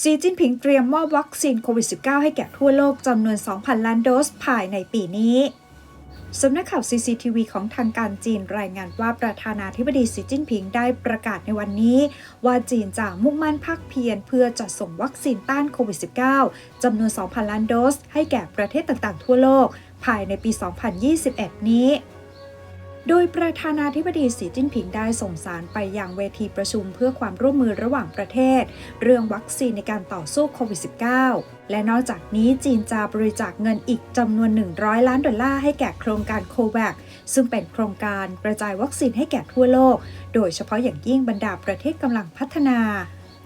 ซีจิ้นผิงเตรียมมอบวัคซีนโควิด -19 ให้แก่ทั่วโลกจำนวน 2,000 ล้านโดสภายในปีนี้สำนักข่าว CCTV ของทางการจีนรายงานว่าประธานาธิบดีสีจิ้นผิงได้ประกาศในวันนี้ ว่าจีนจะมุ่งมั่นภาคเพียรเพื่อจัดส่งวัคซีนต้านโควิด -19 จำนวน 2,000 ล้านโดส ให้แก่ประเทศต่างๆ ทั่วโลก ภายในปี 2021 นี้ โดยประธานาธิบดีสีจิ้นผิงได้ส่งสารไปยังเวทีประชุมเพื่อความร่วมมือระหว่างประเทศ เรื่องวัคซีนในการต่อสู้โควิด -19 และนอกจากนี้จีนจะบริจาคเงินอีกจำนวน 100 ล้านดอลลาร์ให้แก่โครงการโควัคซึ่งเป็นโครงการกระจายวัคซีนให้แก่ทั่วโลก โดยเฉพาะอย่างยิ่งบรรดาประเทศกำลังพัฒนา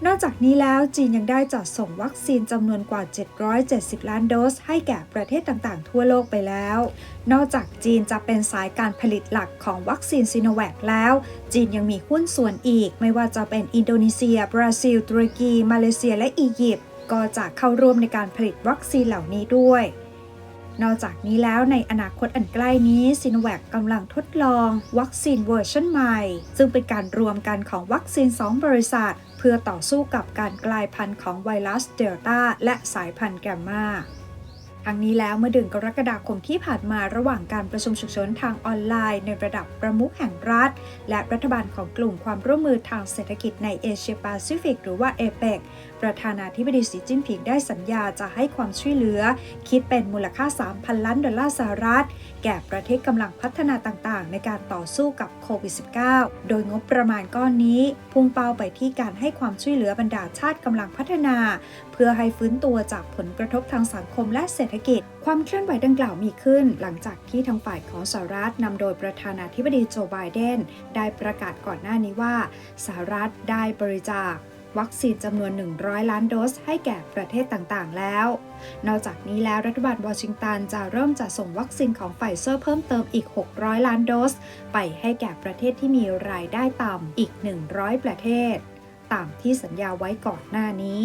นอกจากนี้แล้วจีนยังได้จัดส่งวัคซีนจำนวนกว่า 770 ล้านโดส ให้แก่ประเทศต่างๆ ทั่วโลกไปแล้ว นอกจากจีนจะเป็นสายการผลิตหลักของวัคซีนซีโนแวคแล้ว จีนยังมีหุ้นส่วนอีก ไม่ว่าจะเป็นอินโดนีเซีย บราซิล ตุรกี มาเลเซีย และอียิปต์ ก็จะเข้าร่วมในการผลิตวัคซีนเหล่านี้ด้วย นอกจากนี้แล้วในอนาคตอันใกล้นี้ซีโนแวคกำลังทดลอง วัคซีนเวอร์ชันใหม่ ซึ่งเป็นการรวมกันของวัคซีน 2 บริษัท เพื่อต่อสู้กับการกลายพันธุ์ของไวรัสเดลต้าและสายพันธุ์แกมมาทั้งนี้แล้วเมื่อเดือนกรกฎาคมที่ผ่านมาระหว่างการประชุมฉุกเฉินทางออนไลน์ ในระดับประมุขแห่งรัฐ และรัฐบาลของกลุ่มความร่วมมือทางเศรษฐกิจในเอเชียแปซิฟิกหรือว่าเอเปก ประธานาธิบดีสีจิ้นผิงได้สัญญาจะให้ความช่วยเหลือ คิดเป็นมูลค่า 3,000 ล้านดอลลาร์สหรัฐ แก่ประเทศกำลังพัฒนาต่างๆ ในการต่อสู้กับโควิด -19 โดยงบประมาณก้อนนี้ พุ่งเป้าไปที่การให้ความช่วยเหลือบรรดาชาติกำลังพัฒนา เพื่อให้ฟื้นตัวจากผลกระทบทางสังคมและเศรษฐกิจ ความเคลื่อนไหวดังกล่าวมีขึ้น หลังจากที่ทางฝ่ายของสหรัฐนำโดยประธานาธิบดีโจไบเดนได้ประกาศก่อนหน้านี้ว่าสหรัฐได้บริจาค วัคซีนจำนวน 100 ล้านโดสให้แก่ประเทศต่างๆ แล้ว นอกจากนี้แล้วรัฐบาลวอชิงตันจะเริ่มจัดส่งวัคซีนของไฟเซอร์เพิ่มเติมอีก 600 ล้านโดส ไปให้แก่ประเทศที่มีรายได้ต่ำอีก 100 ประเทศ ตามที่สัญญาไว้ก่อนหน้านี้